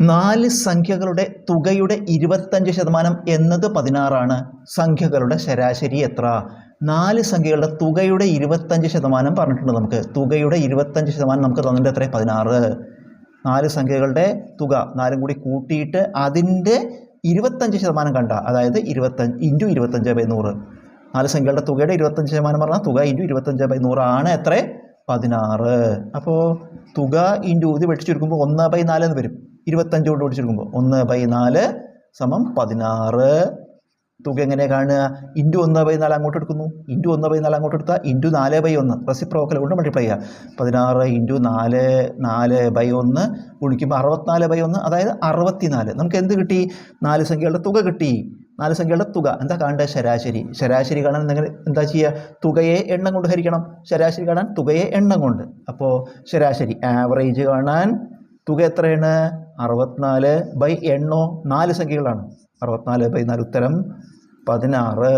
നാല് സംഖ്യകളുടെ തുകയുടെ ഇരുപത്തഞ്ച് ശതമാനം എന്നത് പതിനാറാണ്. സംഖ്യകളുടെ ശരാശരി എത്ര? നാല് സംഖ്യകളുടെ തുകയുടെ ഇരുപത്തഞ്ച് ശതമാനം പറഞ്ഞിട്ടുണ്ട് നമുക്ക്. തുകയുടെ ഇരുപത്തഞ്ച് ശതമാനം നമുക്ക് തന്നിട്ട് എത്ര പതിനാറ്. നാല് സംഖ്യകളുടെ തുക നാലും കൂടി കൂട്ടിയിട്ട് അതിന്റെ ഇരുപത്തഞ്ച് ശതമാനം കണ്ട അതായത് ഇരുപത്തഞ്ച് ഇന്റു ഇരുപത്തഞ്ച് ബൈ നൂറ്. നാല് സംഖ്യകളുടെ തുകയുടെ ഇരുപത്തഞ്ച് ശതമാനം പറഞ്ഞാൽ തുക ഇന്റു ഇരുപത്തഞ്ച് ബൈ നൂറാണ് എത്ര? പതിനാറ്. അപ്പോൾ തുക ഇന്റു ഇത് വെട്ടി ചുരുക്കുമ്പോൾ ഒന്ന് ബൈ നാല് എന്ന് വരും. ഇരുപത്തഞ്ച് കൊണ്ട് വെട്ടി ചുരുക്കുമ്പോൾ ഒന്ന് ബൈ നാല് സമം പതിനാറ്. തുക എങ്ങനെ കാണുക? ഇന്റു ഒന്ന് ബൈ നാല് അങ്ങോട്ട് എടുക്കുന്നു. ഇന്റു ഒന്ന് ബൈ നാല് അങ്ങോട്ട് എടുത്താൽ ഇന്റു നാല് ബൈ ഒന്ന്. റെസിപ്രോക്കൽ കൊണ്ട് മൾട്ടിപ്ലൈ ചെയ്യുക പതിനാറ് ഇന്റു നാല് നാല് ബൈ ഒന്ന് ഗുണിക്കുമ്പോൾ അറുപത്തിനാല് ബൈ ഒന്ന് അതായത് അറുപത്തിനാല്. നമുക്ക് എന്ത് കിട്ടി? നാല് സംഖ്യകളുടെ തുക കിട്ടി. നാല് സംഖ്യകളുടെ തുക. എന്താ കാണേണ്ടത് ശരാശരി. ശരാശരി കാണാൻ നിങ്ങൾ എന്താ ചെയ്യുക തുകയെ എണ്ണം കൊണ്ട് ഹരിക്കണം. ശരാശരി കാണാൻ തുകയെ എണ്ണം കൊണ്ട്. അപ്പോൾ ശരാശരി. ആവറേജ് കാണാൻ തുക എത്രയാണ്? അറുപത്തിനാല് ബൈ എണ്ണോ നാല് സംഖ്യകളാണ്. അറുപത്തിനാല് ബൈ നാല് ഉത്തരം പതിനാറ്.